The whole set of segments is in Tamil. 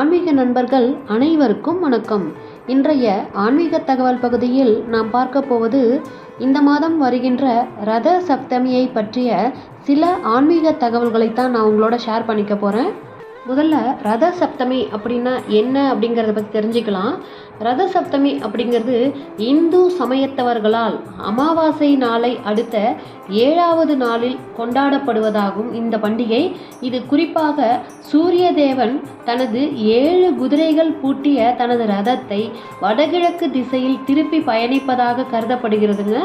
ஆன்மீக நண்பர்கள் அனைவருக்கும் வணக்கம். இன்றைய ஆன்மீக தகவல் பகுதியில் நாம் பார்க்க போவது இந்த மாதம் வருகின்ற ரத சப்தமியை பற்றிய சில ஆன்மீக தகவல்களைத்தான் நான் உங்களோட ஷேர் பண்ணிக்க போகிறேன் முதல்ல ரத சப்தமி அப்படின்னா என்ன அப்படிங்கிறத பற்றி தெரிஞ்சுக்கலாம். ரத சப்தமி அப்படிங்கிறது இந்து சமயத்தவர்களால் அமாவாசை நாளை அடுத்த ஏழாவது நாளில் கொண்டாடப்படுவதாகும் இந்த பண்டிகை. இது குறிப்பாக சூரிய தேவன் தனது ஏழு குதிரைகள் பூட்டிய தனது ரதத்தை வடகிழக்கு திசையில் திருப்பி பயணிப்பதாக கருதப்படுகிறதுங்க.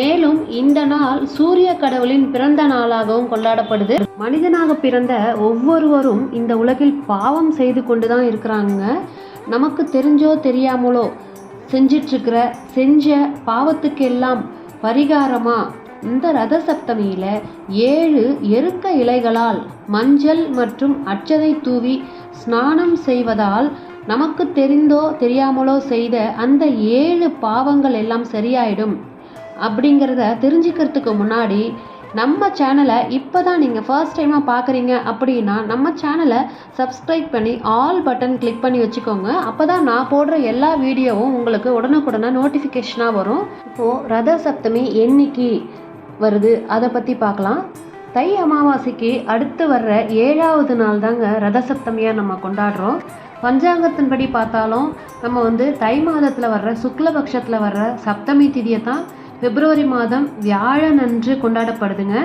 மேலும் இந்த நாள் சூரிய கடவுளின் பிறந்த நாளாகவும் கொண்டாடப்படுது. மனிதனாக பிறந்த ஒவ்வொருவரும் இந்த உலகில் பாவம் செய்து கொண்டு தான் இருக்கிறாங்க. நமக்கு தெரிஞ்சோ தெரியாமலோ செஞ்சிட்ருக்கிற செஞ்ச பாவத்துக்கெல்லாம் பரிகாரமாக இந்த ரத சப்தமியில் ஏழு எருக்க இலைகளால் மஞ்சள் மற்றும் அச்சதை தூவி ஸ்நானம் செய்வதால் நமக்கு தெரிந்தோ தெரியாமலோ செய்த அந்த ஏழு பாவங்கள் எல்லாம் சரியாயிடும். அப்படிங்கிறத தெரிஞ்சுக்கிறதுக்கு முன்னாடி நம்ம சேனலை இப்போ தான் நீங்கள் ஃபர்ஸ்ட் டைமாக பார்க்குறீங்க அப்படின்னா நம்ம சேனலை சப்ஸ்கிரைப் பண்ணி ஆல் பட்டன் கிளிக் பண்ணி வச்சுக்கோங்க. அப்போ தான் நான் போடுற எல்லா வீடியோவும் உங்களுக்கு உடனுக்குடனே நோட்டிஃபிகேஷனாக வரும். இப்போது ரத சப்தமி என்னைக்கு வருது? அதை பற்றி பார்க்கலாம். தை அமாவாசைக்கு அடுத்து வர்ற ஏழாவது நாள் தாங்க ரத சப்தமியாக நம்ம கொண்டாடுறோம். பஞ்சாங்கத்தின்படி பார்த்தாலும் நம்ம வந்து தை மாதத்தில் வர்ற சுக்லபக்ஷத்தில் வர்ற சப்தமி திதியை தான் பிப்ரவரி மாதம் வியாழன் அன்று கொண்டாடப்படுதுங்க.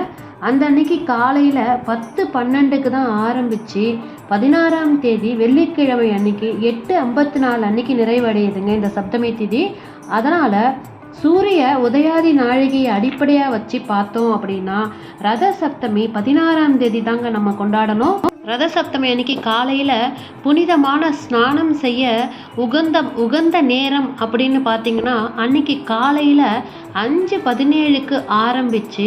அந்த அன்னைக்கு காலையில் பத்து பன்னெண்டுக்கு தான் ஆரம்பித்து பதினாறாம் தேதி வெள்ளிக்கிழமை அன்னைக்கு எட்டு ஐம்பத்தி நாலு அன்னைக்கு நிறைவடையுதுங்க இந்த சப்தமி திதி. அதனால் சூரிய உதயாதி நாழிகையை அடிப்படையாக வச்சு பார்த்தோம் அப்படின்னா ரத சப்தமி பதினாறாம் தேதி தாங்க நம்ம கொண்டாடணும். ரத சப்தமி அன்னைக்கு காலையில் புனிதமான ஸ்நானம் செய்ய உகந்த உகந்த நேரம் அப்படின்னு பார்த்தீங்கன்னா அன்னைக்கு காலையில் அஞ்சு பதினேழுக்கு ஆரம்பித்து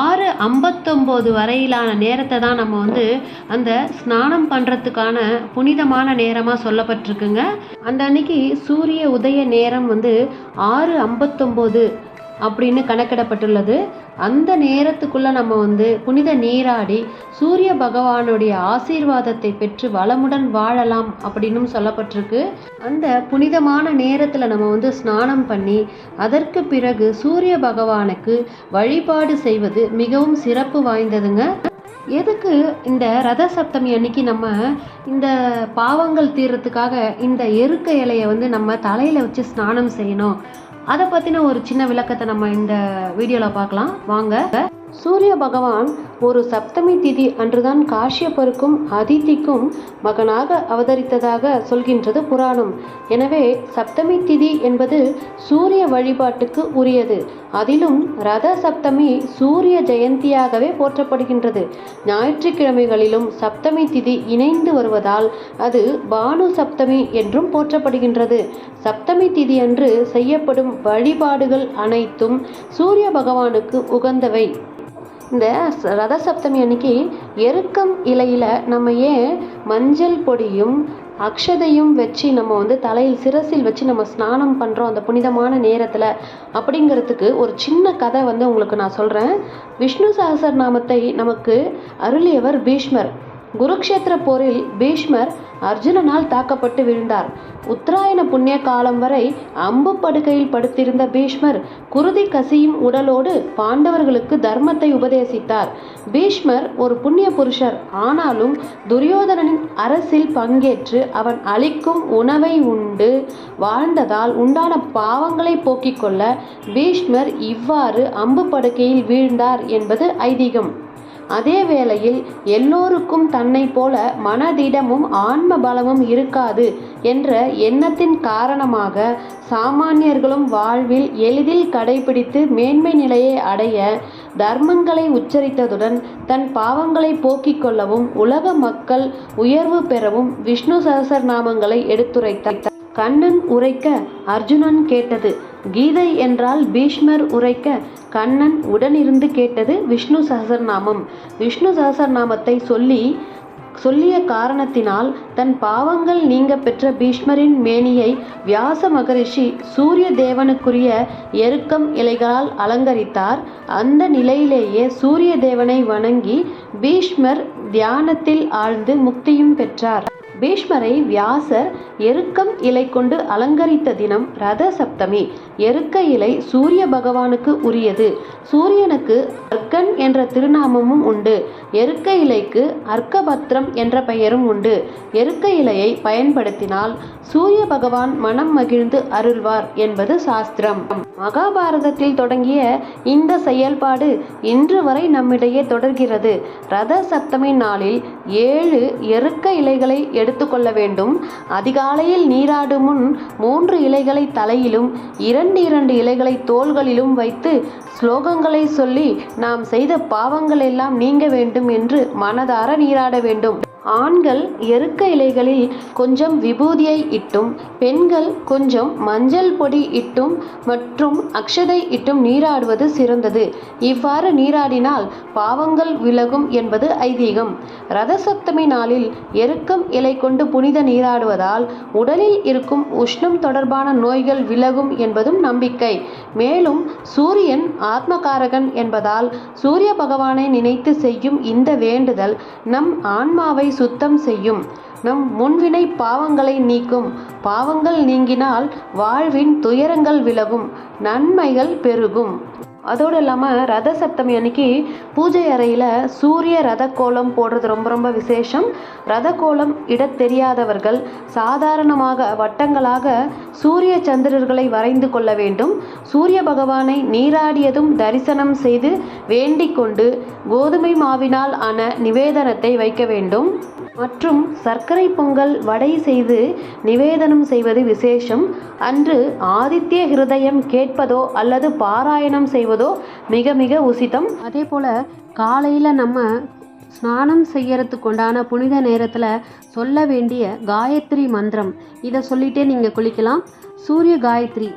ஆறு ஐம்பத்தொம்போது வரையிலான நேரத்தை தான் நம்ம வந்து அந்த ஸ்நானம் பண்ணுறதுக்கான புனிதமான நேரமாக சொல்லப்பட்டிருக்குங்க. அந்த அன்னைக்கு சூரிய உதய நேரம் வந்து ஆறு ஐம்பத்தொம்போது அப்படின்னு கணக்கிடப்பட்டுள்ளது. அந்த நேரத்துக்குள்ளே நம்ம வந்து புனித நீராடி சூரிய பகவானுடைய ஆசீர்வாதத்தை பெற்று வளமுடன் வாழலாம் அப்படின்னும் சொல்லப்பட்டிருக்கு. அந்த புனிதமான நேரத்தில் நம்ம வந்து ஸ்நானம் பண்ணி அதற்கு பிறகு சூரிய பகவானுக்கு வழிபாடு செய்வது மிகவும் சிறப்பு வாய்ந்ததுங்க. எதுக்கு இந்த ரத சப்தமி அன்னைக்கு நம்ம இந்த பாவங்கள் தீர்றதுக்காக இந்த எருக்க இலையை வந்து நம்ம தலையில் வச்சு ஸ்நானம் செய்யணும்? அதை பற்றின ஒரு சின்ன விளக்கத்தை நம்ம இந்த வீடியோவில் பார்க்கலாம். வாங்க. சூரிய பகவான் ஒரு சப்தமி திதி அன்றுதான் காஷ்யப்பருக்கும் அதிதிக்கும் மகனாக அவதரித்ததாக சொல்கின்றது புராணம். எனவே சப்தமி திதி என்பது சூரிய வழிபாட்டுக்கு உரியது. அதிலும் ரத சப்தமி சூரிய ஜெயந்தியாகவே போற்றப்படுகின்றது. ஞாயிற்றுக்கிழமைகளிலும் சப்தமி திதி இணைந்து வருவதால் அது பானு சப்தமி என்றும் போற்றப்படுகின்றது. சப்தமி திதி அன்று செய்யப்படும் வழிபாடுகள் அனைத்தும் சூரிய பகவானுக்கு உகந்தவை இந்த ரத சப்தமி அன்னைக்கு எருக்கம் இலையில் நம்ம ஏன் மஞ்சள் பொடியும் அக்ஷதையும் வச்சு நம்ம வந்து தலையில் சிரசில் வச்சு நம்ம ஸ்நானம் பண்ணுறோம் அந்த புனிதமான நேரத்தில் அப்படிங்கிறதுக்கு ஒரு சின்ன கதை வந்து உங்களுக்கு நான் சொல்கிறேன் விஷ்ணு சஹசர் நாமத்தை நமக்கு அருளியவர் பீஷ்மர். குருக்ஷேத்திர போரில் பீஷ்மர் அர்ஜுனனால் தாக்கப்பட்டு விழுந்தார். உத்தராயண புண்ணிய காலம் வரை அம்பு படுக்கையில் படுத்திருந்த பீஷ்மர் குருதி கசியும் உடலோடு பாண்டவர்களுக்கு தர்மத்தை உபதேசித்தார். பீஷ்மர் ஒரு புண்ணிய புருஷர். ஆனாலும் துரியோதனனின் அரசில் பங்கேற்று அவன் அளிக்கும் உணவை உண்டு. வாழ்ந்ததால் உண்டான பாவங்களை போக்கிக் கொள்ள பீஷ்மர் இவ்வாறு அம்பு படுக்கையில் வீழ்ந்தார் என்பது ஐதீகம். அதே வேளையில் எல்லோருக்கும் தன்னை போல மனதிடமும் ஆன்ம பலமும் இருக்காது என்ற எண்ணத்தின் காரணமாக சாமானியர்களும் வாழ்வில் எளிதில் கடைபிடித்து மேன்மை நிலையை அடைய தர்மங்களை உச்சரித்ததுடன் தன் பாவங்களை போக்கிக் கொள்ளவும் உலக மக்கள் உயர்வு பெறவும் விஷ்ணு சகசர் நாமங்களை எடுத்துரைத்தார். கண்ணன் உரைக்க அர்ஜுனன் கேட்டது கீதை என்றால் பீஷ்மர் உரைக்க கண்ணன் உடனிருந்து கேட்டது விஷ்ணு சகசரநாமம். விஷ்ணு சகசரநாமத்தை சொல்லி சொல்லிய காரணத்தினால் தன் பாவங்கள் நீங்க பெற்ற பீஷ்மரின் மேனியை வியாச மகரிஷி சூரிய தேவனுக்குரிய எருக்கம் இலைகளால் அலங்கரித்தார். அந்த நிலையிலேயே சூரிய தேவனை வணங்கி பீஷ்மர் தியானத்தில் ஆழ்ந்து முக்தியும் பெற்றார். பீஷ்மரை வியாசர் எருக்கம் இலை கொண்டு அலங்கரித்த தினம் ரத சப்தமி. எருக்க இலை சூரிய பகவானுக்கு உரியது. சூரியனுக்கு அர்க்கன் என்ற திருநாமமும் உண்டு. எருக்க இலைக்கு அர்க்கபத்ரம் என்ற பெயரும் உண்டு. எருக்க இலையை பயன்படுத்தினால் சூரிய பகவான் மனம் மகிழ்ந்து அருள்வார் என்பது சாஸ்திரம். மகாபாரதத்தில் தொடங்கிய இந்த செயல்பாடு இன்று வரை நம்மிடையே தொடர்கிறது. ரத சப்தமி நாளில் ஏழு எருக்க இலைகளை எடுத்துக்கொள்ள வேண்டும். அதிகாலையில் நீராடும் முன் மூன்று இலைகளை தலையிலும் இரண்டு இரண்டு இலைகளை தோள்களிலும் வைத்து ஸ்லோகங்களை சொல்லி நாம் செய்த பாவங்கள் எல்லாம் நீங்க வேண்டும் என்று மனதார நீராட வேண்டும். ஆண்கள் எருக்க இலைகளில் கொஞ்சம் விபூதியை இட்டும் பெண்கள் கொஞ்சம் மஞ்சள் பொடி இட்டும் மற்றும் அக்ஷதை இட்டும் நீராடுவது சிறந்தது. இவ்வாறு நீராடினால் பாவங்கள் விலகும் என்பது ஐதீகம். ரதசப்தமி நாளில் எருக்கம் இலை கொண்டு புனித நீராடுவதால் உடலில் இருக்கும் உஷ்ணம் தொடர்பான நோய்கள் விலகும் என்பதும் நம்பிக்கை. மேலும் சூரியன் ஆத்மகாரகன் என்பதால் சூரிய பகவானை நினைத்து செய்யும் இந்த வேண்டுதல் நம் ஆன்மாவை சுத்தம் செய்யும். நம் முன்வினை பாவங்களை நீக்கும். பாவங்கள் நீங்கினால் வாழ்வின் துயரங்கள் விலகும். நன்மைகள் பெருகும். அதோடு இல்லாமல் ரத சப்தமி அன்னைக்கு பூஜை அறையில் சூரிய ரத கோலம் போடுறது ரொம்ப ரொம்ப விசேஷம். ரத கோலம் இட தெரியாதவர்கள் சாதாரணமாக வட்டங்களாக சூரிய சந்திரர்களை வரைந்து கொள்ள வேண்டும். சூரிய பகவானை நீராடியதும் தரிசனம் செய்து வேண்டிக் கொண்டு கோதுமை மாவினால் ஆன நிவேதனத்தை வைக்க வேண்டும். மற்றும் சர்க்கரை பொங்கல் வடை செய்து நிவேதனம் செய்வது விசேஷம். அன்று ஆதித்ய ஹிருதயம் கேட்பதோ அல்லது பாராயணம் செய்வதோ மிக மிக உசிதம். அதே போல் காலையில் நம்ம ஸ்நானம் செய்யறதுக்கு உண்டான புனித நேரத்தில் சொல்ல வேண்டிய காயத்ரி மந்திரம். இதை சொல்லிட்டே நீங்கள் குளிக்கலாம். சூரிய காயத்ரி.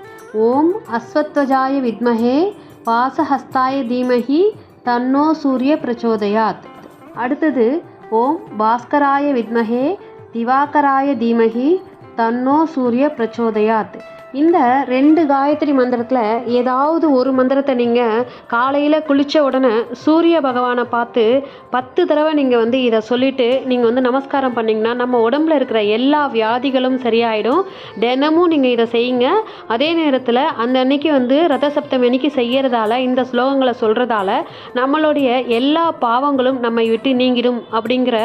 ஓம் அஸ்வத்வஜாய வித்மஹே பாசஹஸ்தாய தீமஹி தன்னோ சூரிய பிரச்சோதயாத். அடுத்தது ஓம் பாஸ்கராய வித்மஹே திவாகராய தீமஹி தன்னோ சூரிய பிரச்சோதயாத் இந்த ரெண்டு காயத்ரி மந்திரத்தில் ஏதாவது ஒரு மந்திரத்தை நீங்கள் காலையில் குளித்த உடனே சூரிய பகவானை பார்த்து பத்து தடவை நீங்கள் வந்து இதை சொல்லிவிட்டு நீங்கள் வந்து நமஸ்காரம் பண்ணிங்கன்னா நம்ம உடம்புல இருக்கிற எல்லா வியாதிகளும் சரியாயிடும். தினமும் நீங்கள் இதை செய்யுங்க. அதே நேரத்தில் அந்த அன்னைக்கு வந்து ரத சப்தமி அன்னைக்கு செய்கிறதால இந்த ஸ்லோகங்களை சொல்கிறதால நம்மளுடைய எல்லா பாவங்களும் நம்மை விட்டு நீங்கிடும் அப்படிங்கிற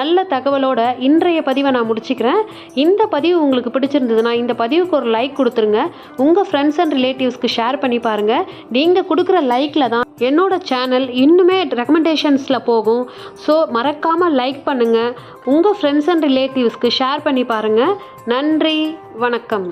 நல்ல தகவலோட இன்றைய பதிவை நான் முடிச்சுக்கிறேன். இந்த பதிவு உங்களுக்கு பிடிச்சிருந்ததுன்னா இந்த பதிவுக்கு ஒரு லைக் கொடுத்து கொடுத்துருங்க. உங்கள் ஃப்ரெண்ட்ஸ் அண்ட் ரிலேட்டிவ்ஸ்க்கு ஷேர் பண்ணி பாருங்கள் நீங்கள் கொடுக்குற லைக்கில் தான் என்னோட சேனல் இன்னுமே ரெக்கமெண்டேஷன்ஸில் போகும். ஸோ மறக்காமல் லைக் பண்ணுங்கள் உங்கள் ஃப்ரெண்ட்ஸ் அண்ட் ரிலேட்டிவ்ஸ்க்கு ஷேர் பண்ணி பாருங்கள் நன்றி வணக்கம்.